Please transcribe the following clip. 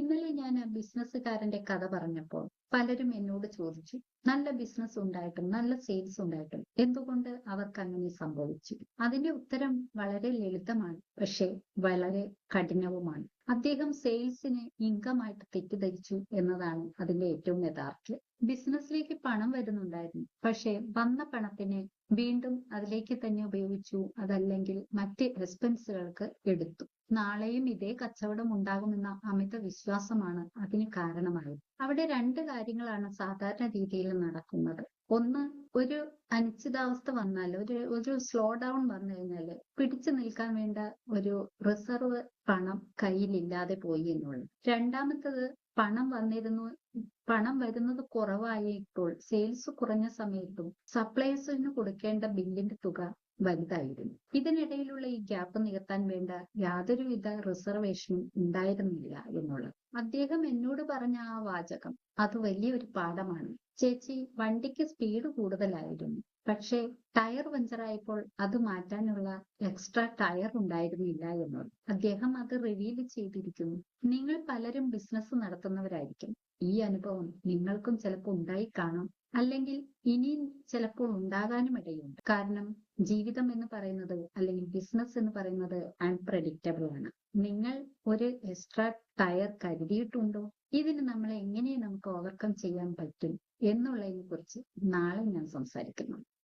ഇന്നലെ ഞാൻ ആ ബിസിനസ്സുകാരന്റെ കഥ പറഞ്ഞപ്പോൾ പലരും എന്നോട് ചോദിച്ചു നല്ല ബിസിനസ് ഉണ്ടായിട്ടും നല്ല സെയിൽസ് ഉണ്ടായിട്ടും എന്തുകൊണ്ട് അവർക്ക് അങ്ങനെ സംഭവിച്ചു? അതിന്റെ ഉത്തരം വളരെ ലളിതമാണ് പക്ഷെ വളരെ കഠിനവുമാണ്. അദ്ദേഹം സെയിൽസിനെ ഇൻകമായിട്ട് തെറ്റിദ്ധരിച്ചു എന്നതാണ് അതിന്റെ ഏറ്റവും യഥാർത്ഥം. ബിസിനസ്സിലേക്ക് പണം വരുന്നുണ്ടായിരുന്നു പക്ഷെ വന്ന പണത്തിനെ വീണ്ടും അതിലേക്ക് തന്നെ ഉപയോഗിച്ചു അതല്ലെങ്കിൽ മറ്റ് എക്സ്പെൻസുകൾക്ക് എടുത്തു. നാളെയും ഇതേ കച്ചവടം ഉണ്ടാകുമെന്ന അമിത വിശ്വാസമാണ് അതിന് കാരണമായത്. അവിടെ രണ്ട് കാര്യങ്ങളാണ് സാധാരണ രീതിയിൽ നടക്കുന്നത്. ഒന്ന് ഒരു അനിശ്ചിതാവസ്ഥ വന്നാൽ ഒരു ഒരു സ്ലോ ഡൗൺ വന്നു കഴിഞ്ഞാൽ പിടിച്ചു നിൽക്കാൻ വേണ്ട ഒരു റിസർവ് പണം കയ്യിലില്ലാതെ പോയി എന്നുള്ളത് രണ്ടാമത്തത് പണം വന്നിരുന്നു പണം വരുന്നത് കുറവായപ്പോൾ സെയിൽസ് കുറഞ്ഞ സമയത്തും സപ്ലൈസിന് കൊടുക്കേണ്ട ബില്ലിന്റെ തുക വലുതായിരുന്നു. ഇതിനിടയിലുള്ള ഈ ഗ്യാപ്പ് നികത്താൻ വേണ്ട യാതൊരുവിധ റിസർവേഷനും ഉണ്ടായിരുന്നില്ല എന്നുള്ളത്. അദ്ദേഹം എന്നോട് പറഞ്ഞ ആ വാചകം അത് വലിയൊരു പാഠമാണ്. ചേച്ചി വണ്ടിക്ക് സ്പീഡ് കൂടുതലായിരുന്നു. പക്ഷേ ടയർ പഞ്ചറായപ്പോൾ അത് മാറ്റാനുള്ള എക്സ്ട്രാ ടയർ ഉണ്ടായിരുന്നില്ല എന്ന് അദ്ദേഹം അത് റിവീൽ ചെയ്തിരിക്കുന്നു. നിങ്ങൾ പലരും ബിസിനസ് നടത്തുന്നവരായിരിക്കും. ഈ അനുഭവം നിങ്ങൾക്കും ചിലപ്പോൾ ഉണ്ടായി കാണും അല്ലെങ്കിൽ ഇനിയും ചിലപ്പോൾ ഉണ്ടാകാനും ഇടയുണ്ട്. കാരണം ജീവിതം എന്ന് പറയുന്നത് അല്ലെങ്കിൽ ബിസിനസ് എന്ന് പറയുന്നത് അൺപ്രഡിക്റ്റബിൾ ആണ്. നിങ്ങൾ ഒരു എക്സ്ട്രാ ടയർ കരുതിയിട്ടുണ്ടോ? ഇതിന് നമ്മളെ എങ്ങനെ നമുക്ക് ഓവർകം ചെയ്യാൻ പറ്റും? എന്നുള്ളതിനെ കുറിച്ച് നാളെ ഞാൻ സംസാരിക്കുന്നു.